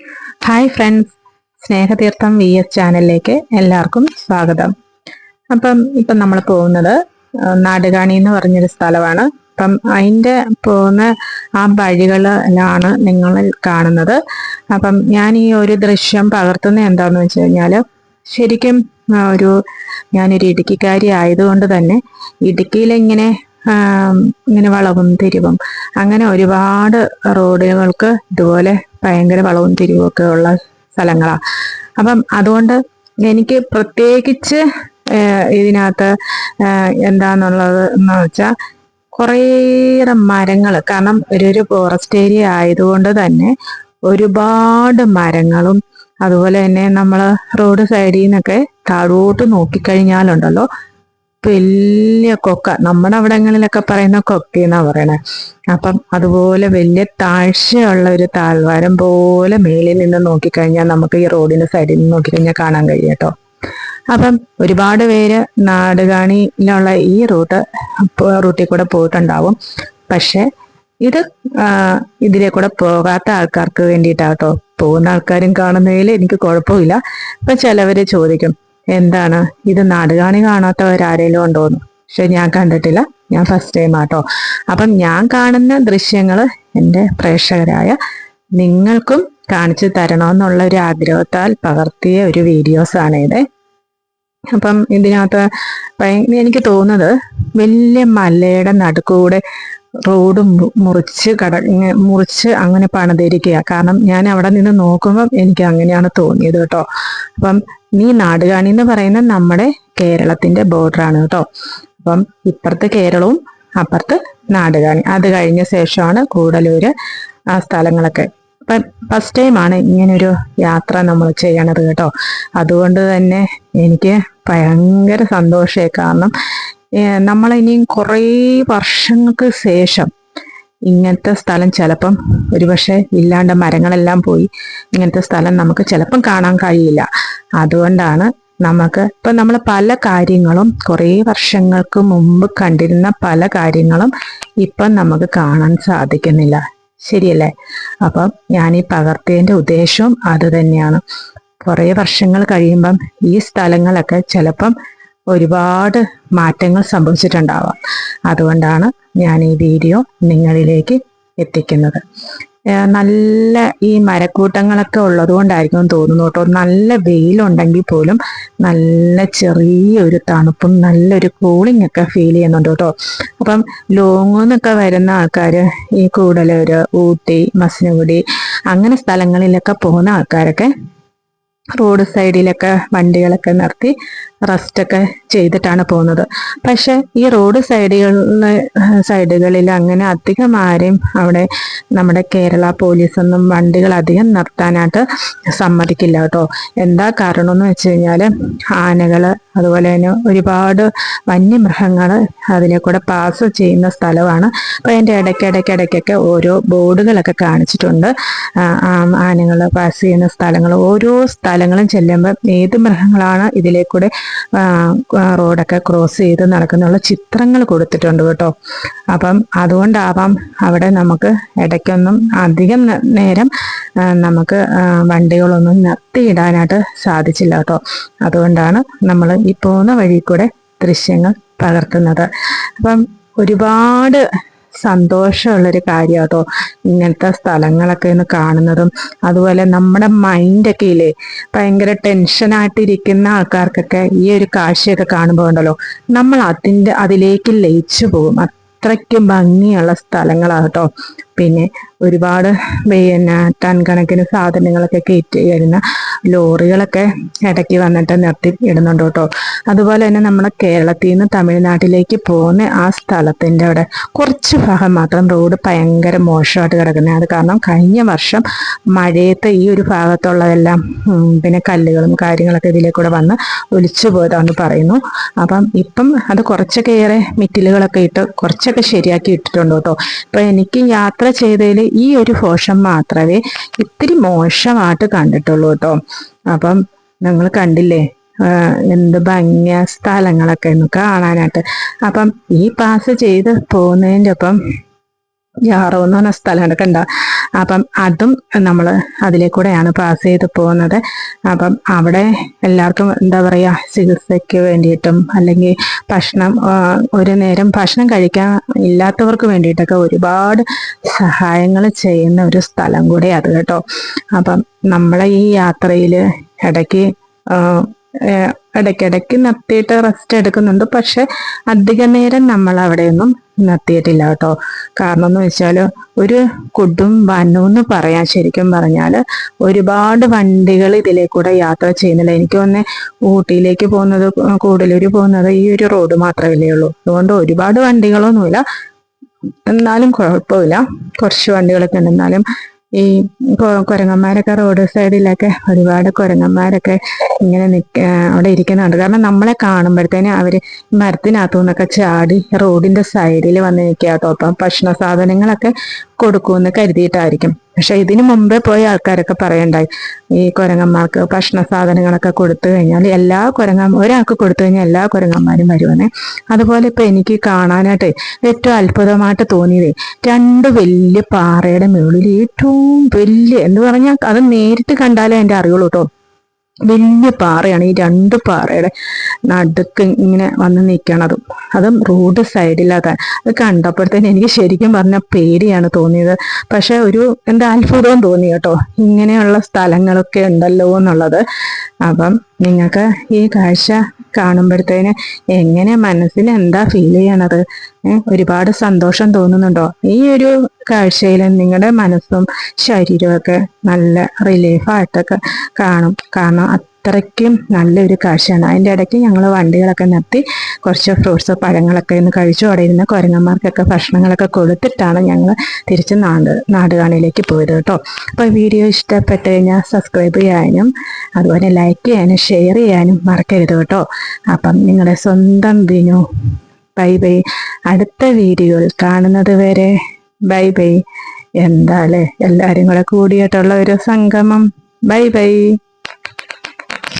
Hi friends Snehatheertham V S ചാനലിലേക്ക് എല്ലാവർക്കും സ്വാഗതം. അപ്പം ഇപ്പം നമ്മൾ പോകുന്നത് നാടുകാണി എന്ന് പറഞ്ഞൊരു സ്ഥലമാണ്. അപ്പം അതിന്റെ പോകുന്ന ആ വഴികളിലാണ് നിങ്ങൾ കാണുന്നത്. അപ്പം ഞാൻ ഈ ഒരു ദൃശ്യം പകർത്തുന്നത് എന്താണെന്ന് വെച്ച് കഴിഞ്ഞാൽ ശരിക്കും ഒരു ഞാനൊരു ഇടുക്കിക്കാരി ആയതുകൊണ്ട് തന്നെ ഇടുക്കിയിലിങ്ങനെ ഇങ്ങനെ വളവും തിരിവും അങ്ങനെ ഒരുപാട് റോഡുകൾക്ക് ഇതുപോലെ ഭയങ്കര വളവും തിരിവും ഒക്കെ ഉള്ള സ്ഥലങ്ങളാണ് അപ്പം അതുകൊണ്ട് എനിക്ക് പ്രത്യേകിച്ച് ഇതിനകത്ത് എന്താന്നുള്ളത് എന്ന് വെച്ചാൽ കുറേയേറെ മരങ്ങൾ കാരണം ഒരു ഫോറസ്റ്റ് ഏരിയ ആയതുകൊണ്ട് തന്നെ ഒരുപാട് മരങ്ങളും അതുപോലെ തന്നെ നമ്മൾ റോഡ് സൈഡിൽ നിന്നൊക്കെ താഴോട്ട് നോക്കിക്കഴിഞ്ഞാലുണ്ടല്ലോ വലിയ കൊക്ക. നമ്മുടെ അവിടങ്ങളിലൊക്കെ പറയുന്ന കൊക്കയെന്നാ പറയണേ. അപ്പം അതുപോലെ വലിയ താഴ്ചയുള്ള ഒരു താഴ്വാരം പോലെ മേളിൽ നിന്ന് നോക്കിക്കഴിഞ്ഞാൽ നമുക്ക് ഈ റോഡിന്റെ സൈഡിൽ നിന്ന് നോക്കിക്കഴിഞ്ഞാൽ കാണാൻ കഴിയും കേട്ടോ. അപ്പം ഒരുപാട് പേര് നാടുകാണിയിലുള്ള ഈ റൂട്ട് റൂട്ടിൽ കൂടെ പോയിട്ടുണ്ടാവും. പക്ഷെ ഇത് ഇതിലെ കൂടെ പോകാത്ത ആൾക്കാർക്ക് വേണ്ടിയിട്ടാട്ടോ. പോകുന്ന ആൾക്കാരും കാണുന്നതിൽ എനിക്ക് കുഴപ്പമില്ല. അപ്പൊ ചിലവര് ചോദിക്കും എന്താണ്? ഇത് നാടുകാണി കാണാത്തവരാരേലും ഉണ്ടോന്ന്? പക്ഷെ ഞാൻ കണ്ടിട്ടില്ല. ഞാൻ ഫസ്റ്റ് ടൈം ആട്ടോ. അപ്പം ഞാൻ കാണുന്ന ദൃശ്യങ്ങൾ എന്റെ പ്രേക്ഷകരായ നിങ്ങൾക്കും കാണിച്ചു തരണമെന്നുള്ള ഒരു ആഗ്രഹത്താൽ പകർത്തിയ ഒരു വീഡിയോസ് ആണ് ഇത്. അപ്പം ഇതിനകത്ത് എനിക്ക് തോന്നുന്നത് വലിയ മലയുടെ നടുക്കൂടെ റോഡ് മുറിച്ച് കട മുറിച്ച് അങ്ങനെ പണിതിരിക്കുക കാരണം ഞാൻ അവിടെ നിന്ന് നോക്കുമ്പം എനിക്ക് അങ്ങനെയാണ് തോന്നിയത് കേട്ടോ. അപ്പം നീ നാടുകാണി എന്ന് പറയുന്ന നമ്മുടെ കേരളത്തിന്റെ ബോർഡറാണ് കേട്ടോ. അപ്പം ഇപ്പുറത്ത് കേരളവും അപ്പുറത്ത് നാടുകാണി. അത് കഴിഞ്ഞ ശേഷമാണ് കൂടലൂര് ആ സ്ഥലങ്ങളൊക്കെ. അപ്പം ഫസ്റ്റ് ടൈമാണ് ഇങ്ങനൊരു യാത്ര നമ്മൾ ചെയ്യണത് കേട്ടോ. അതുകൊണ്ട് തന്നെ എനിക്ക് ഭയങ്കര സന്തോഷമായി. കാരണം നമ്മളിനിയും കുറേ വർഷങ്ങൾക്ക് ശേഷം ഇങ്ങനത്തെ സ്ഥലം ചിലപ്പം ഒരുപക്ഷെ ഇല്ലാണ്ട് മരങ്ങളെല്ലാം പോയി ഇങ്ങനത്തെ സ്ഥലം നമുക്ക് ചിലപ്പം കാണാൻ കഴിയില്ല. അതുകൊണ്ടാണ് നമുക്ക് ഇപ്പം നമ്മൾ പല കാര്യങ്ങളും കുറേ വർഷങ്ങൾക്ക് മുമ്പ് കണ്ടിരുന്ന പല കാര്യങ്ങളും ഇപ്പം നമുക്ക് കാണാൻ സാധിക്കുന്നില്ല. ശരിയല്ലേ? അപ്പം ഞാൻ ഈ പകർത്തിയതിന്റെ ഉദ്ദേശവും അത് തന്നെയാണ്. കുറേ വർഷങ്ങൾ കഴിയുമ്പം ഈ സ്ഥലങ്ങളൊക്കെ ചിലപ്പം ഒരുപാട് മാറ്റങ്ങൾ സംഭവിച്ചിട്ടുണ്ടാവാം. അതുകൊണ്ടാണ് ഞാൻ ഈ വീഡിയോ നിങ്ങളിലേക്ക് എത്തിക്കുന്നത്. നല്ല ഈ മരക്കൂട്ടങ്ങളൊക്കെ ഉള്ളത് കൊണ്ടായിരിക്കും തോന്നുന്നു കേട്ടോ. നല്ല വെയിലുണ്ടെങ്കിൽ പോലും നല്ല ചെറിയൊരു തണുപ്പും നല്ലൊരു കൂളിംഗ് ഒക്കെ ഫീൽ ചെയ്യുന്നുണ്ട് കേട്ടോ. അപ്പം ലോങ്ങെന്നൊക്കെ വരുന്ന ആൾക്കാർ ഈ കൂടലൂർ ഊട്ടി മസനഗുടി അങ്ങനെ സ്ഥലങ്ങളിലൊക്കെ പോകുന്ന ആൾക്കാരൊക്കെ റോഡ് സൈഡിലൊക്കെ വണ്ടികളൊക്കെ നിർത്തി റെസ്റ്റൊക്കെ ചെയ്തിട്ടാണ് പോകുന്നത്. പക്ഷെ ഈ റോഡ് സൈഡുകളിലെ സൈഡുകളിൽ അങ്ങനെ അധികം ആരെയും അവിടെ നമ്മുടെ കേരള പോലീസൊന്നും വണ്ടികൾ അധികം നിർത്താനായിട്ട് സമ്മതിക്കില്ല കേട്ടോ. എന്താ കാരണം എന്ന് വെച്ച് കഴിഞ്ഞാൽ ആനകൾ അതുപോലെ തന്നെ ഒരുപാട് വന്യമൃഗങ്ങൾ അതിലെ കൂടെ പാസ് ചെയ്യുന്ന സ്ഥലമാണ്. അപ്പോൾ അതിന്റെ ഇടയ്ക്കിടയ്ക്കിടയ്ക്കൊക്കെ ഓരോ ബോർഡുകളൊക്കെ കാണിച്ചിട്ടുണ്ട്. ആനകൾ പാസ് ചെയ്യുന്ന സ്ഥലങ്ങൾ ഓരോ സ്ഥലങ്ങളും ചെല്ലുമ്പോൾ ഏത് മൃഗങ്ങളാണ് ഇതിലേക്കൂടെ റോഡൊക്കെ ക്രോസ് ചെയ്ത് നടക്കുന്നുള്ള ചിത്രങ്ങൾ കൊടുത്തിട്ടുണ്ട് കേട്ടോ. അപ്പം അതുകൊണ്ടാവാം അവിടെ നമുക്ക് ഇടയ്ക്കൊന്നും അധികം നേരം നമുക്ക് വണ്ടികളൊന്നും നിർത്തിയിടാനായിട്ട് സാധിച്ചില്ല കേട്ടോ. അതുകൊണ്ടാണ് നമ്മൾ ഈ പോകുന്ന വഴി കൂടെ ദൃശ്യങ്ങൾ പകർത്തുന്നത്. അപ്പം ഒരുപാട് സന്തോഷമുള്ളൊരു കാര്യം കേട്ടോ ഇങ്ങനത്തെ സ്ഥലങ്ങളൊക്കെ ഒന്ന് കാണുന്നതും അതുപോലെ നമ്മുടെ മൈൻഡൊക്കെ ഇല്ലേ ഭയങ്കര ടെൻഷനായിട്ടിരിക്കുന്ന ആൾക്കാർക്കൊക്കെ ഈ ഒരു കാഴ്ചയൊക്കെ കാണുമ്പോൾ ഉണ്ടല്ലോ നമ്മൾ അതിന്റെ അതിലേക്ക് ലയിച്ചു പോകും. അത്രയ്ക്കും ഭംഗിയുള്ള സ്ഥലങ്ങളാണ് കേട്ടോ പിന്നെ ഒരുപാട് പിന്നെ ടൺ കണക്കിന് സാധനങ്ങളൊക്കെ കയറ്റി വരുന്ന ലോറികളൊക്കെ ഇടയ്ക്ക് വന്നിട്ട് നിർത്തി ഇടുന്നുണ്ട് കേട്ടോ. അതുപോലെ തന്നെ നമ്മുടെ കേരളത്തിൽ നിന്ന് തമിഴ്നാട്ടിലേക്ക് പോകുന്ന ആ സ്ഥലത്തിന്റെ അവിടെ കുറച്ച് ഭാഗം മാത്രം റോഡ് ഭയങ്കര മോശമായിട്ട് കിടക്കുന്നത് അത് കാരണം കഴിഞ്ഞ വർഷം മഴയത്ത് ഈ ഒരു ഭാഗത്തുള്ളതെല്ലാം പിന്നെ കല്ലുകളും കാര്യങ്ങളൊക്കെ ഇതിലേക്കൂടെ വന്ന് ഒലിച്ചു പോയതാണെന്ന് പറയുന്നു. അപ്പം ഇപ്പം അത് കുറച്ചൊക്കെ ഏറെ മിറ്റിലുകളൊക്കെ ഇട്ട് കുറച്ചൊക്കെ ശരിയാക്കി ഇട്ടിട്ടുണ്ട് കേട്ടോ. ഇപ്പം എനിക്ക് യാത്ര ചെയ്തതിൽ ഈ ഒരു പോഷൻ മാത്രമേ ഇത്തിരി മോശമായിട്ട് കണ്ടിട്ടുള്ളൂ കേട്ടോ. അപ്പം നിങ്ങൾ കണ്ടില്ലേ എന്ത് ഭംഗിയ സ്ഥലങ്ങളൊക്കെ കാണാനായിട്ട്. അപ്പം ഈ പാസ് ചെയ്ത് പോകുന്നതിന്റെ ഒപ്പം ജാറോ എന്ന് പറഞ്ഞ സ്ഥലമുണ്ട് കണ്ട? അപ്പം അതും നമ്മൾ അതിലേക്കൂടെയാണ് പാസ് ചെയ്ത് പോകുന്നത്. അപ്പം അവിടെ എല്ലാവർക്കും എന്താ പറയാ ചികിത്സയ്ക്ക് വേണ്ടിയിട്ടും അല്ലെങ്കിൽ ഭക്ഷണം ഒരു നേരം ഭക്ഷണം കഴിക്കാൻ ഇല്ലാത്തവർക്ക് വേണ്ടിയിട്ടൊക്കെ ഒരുപാട് സഹായങ്ങൾ ചെയ്യുന്ന ഒരു സ്ഥലം കൂടെ അത് കേട്ടോ. അപ്പം നമ്മളെ ഈ യാത്രയിൽ ഇടയ്ക്ക് ഇടയ്ക്കിടയ്ക്ക് നിർത്തിയിട്ട് റെസ്റ്റ് എടുക്കുന്നുണ്ട്. പക്ഷെ അധിക നേരം നമ്മൾ അവിടെയൊന്നും നിർത്തിയിട്ടില്ല കേട്ടോ. കാരണം എന്ന് വെച്ചാൽ ഒരു കൊടും എന്ന് പറയാൻ ശരിക്കും പറഞ്ഞാൽ ഒരുപാട് വണ്ടികൾ ഇതിലേ കൂടെ യാത്ര ചെയ്യുന്നില്ല. എനിക്ക് തോന്നുന്നു ഊട്ടിയിലേക്ക് പോകുന്നത് കൂടലൂർ പോകുന്നത് ഈ ഒരു റോഡ് മാത്രമല്ലേ ഉള്ളൂ. അതുകൊണ്ട് ഒരുപാട് വണ്ടികളൊന്നുമില്ല. എന്നാലും കുഴപ്പമില്ല. കുറച്ച് വണ്ടികളൊക്കെ ഉണ്ട്. എന്നാലും ഈ കുരങ്ങന്മാരൊക്കെ റോഡ് സൈഡിലൊക്കെ ഒരുപാട് കുരങ്ങന്മാരൊക്കെ ഇങ്ങനെ നിക്ക അവിടെ ഇരിക്കുന്നുണ്ട്. കാരണം നമ്മളെ കാണുമ്പോഴത്തേനും അവർ മരത്തിനകത്തു നിന്നൊക്കെ ചാടി റോഡിന്റെ സൈഡിൽ വന്ന് നിൽക്കുക കേട്ടോ അപ്പം ഭക്ഷണ സാധനങ്ങളൊക്കെ കൊടുക്കുമെന്ന് കരുതിയിട്ടായിരിക്കും. പക്ഷെ ഇതിനു മുമ്പേ പോയ ആൾക്കാരൊക്കെ പറയണ്ടായി. ഈ കുരങ്ങന്മാർക്ക് ഭക്ഷണ സാധനങ്ങളൊക്കെ കൊടുത്തു കഴിഞ്ഞാൽ എല്ലാ കുരങ്ങ ഒരാൾക്ക് കൊടുത്തു കഴിഞ്ഞാൽ എല്ലാ കുരങ്ങന്മാരും വരുമെന്നേ അതുപോലെ ഇപ്പൊ എനിക്ക് കാണാനായിട്ട് ഏറ്റവും അത്ഭുതമായിട്ട് തോന്നിയത് രണ്ട് വലിയ പാറയുടെ മുകളിൽ ഏറ്റവും വലിയ എന്ന് പറഞ്ഞാൽ അത് നേരിട്ട് കണ്ടാലേ എന്റെ അറിയുള്ളൂ കേട്ടോ വലിയ പാറയാണ് ഈ രണ്ട് പാറയുടെ നടുക്ക് ഇങ്ങനെ വന്ന് നിൽക്കണതും അതും റോഡ് സൈഡിലാത്ത അത്. കണ്ടപ്പോഴത്തേന് എനിക്ക് ശരിക്കും പറഞ്ഞ പേടിയാണ് തോന്നിയത്. പക്ഷെ ഒരു എന്താ അത്ഭുതവും തോന്നി കേട്ടോ. ഇങ്ങനെയുള്ള സ്ഥലങ്ങളൊക്കെ ഉണ്ടല്ലോ എന്നുള്ളത്. അപ്പം നിങ്ങൾക്ക് ഈ കാഴ്ച കാണുമ്പോഴത്തേന് എങ്ങനെ മനസ്സിൽ എന്താ ഫീൽ ചെയ്യണത്? ഒരുപാട് സന്തോഷം തോന്നുന്നുണ്ടോ? ഈ ഒരു കാഴ്ചയിൽ നിങ്ങളുടെ മനസ്സും ശരീരമൊക്കെ നല്ല റിലീഫായിട്ടൊക്കെ കാണും. കാരണം അത്രയ്ക്കും നല്ലൊരു കാഴ്ചയാണ്. അതിന്റെ ഇടയ്ക്ക് ഞങ്ങൾ വണ്ടികളൊക്കെ നിർത്തി കുറച്ച് ഫ്രൂട്ട്സ് പഴങ്ങളൊക്കെ ഒന്ന് കഴിച്ചു. അവിടെ ഇരുന്ന കുരങ്ങന്മാർക്കൊക്കെ ഭക്ഷണങ്ങളൊക്കെ കൊടുത്തിട്ടാണ് ഞങ്ങൾ തിരിച്ച് നാട് നാടുകാണിയിലേക്ക് പോയത് കേട്ടോ. അപ്പോൾ വീഡിയോ ഇഷ്ടപ്പെട്ട് കഴിഞ്ഞാൽ സബ്സ്ക്രൈബ് ചെയ്യാനും അതുപോലെ ലൈക്ക് ചെയ്യാനും ഷെയർ ചെയ്യാനും മറക്കരുത് കേട്ടോ. അപ്പം നിങ്ങളുടെ സ്വന്തം വിനു ബൈ ബൈ. അടുത്ത വീഡിയോയിൽ കാണുന്നത് വരെ ബൈ ബൈ എന്താ അല്ലേ? എല്ലാവരും കൂടെ കൂടിയിട്ടുള്ള ഒരു സംഗമം. Bye bye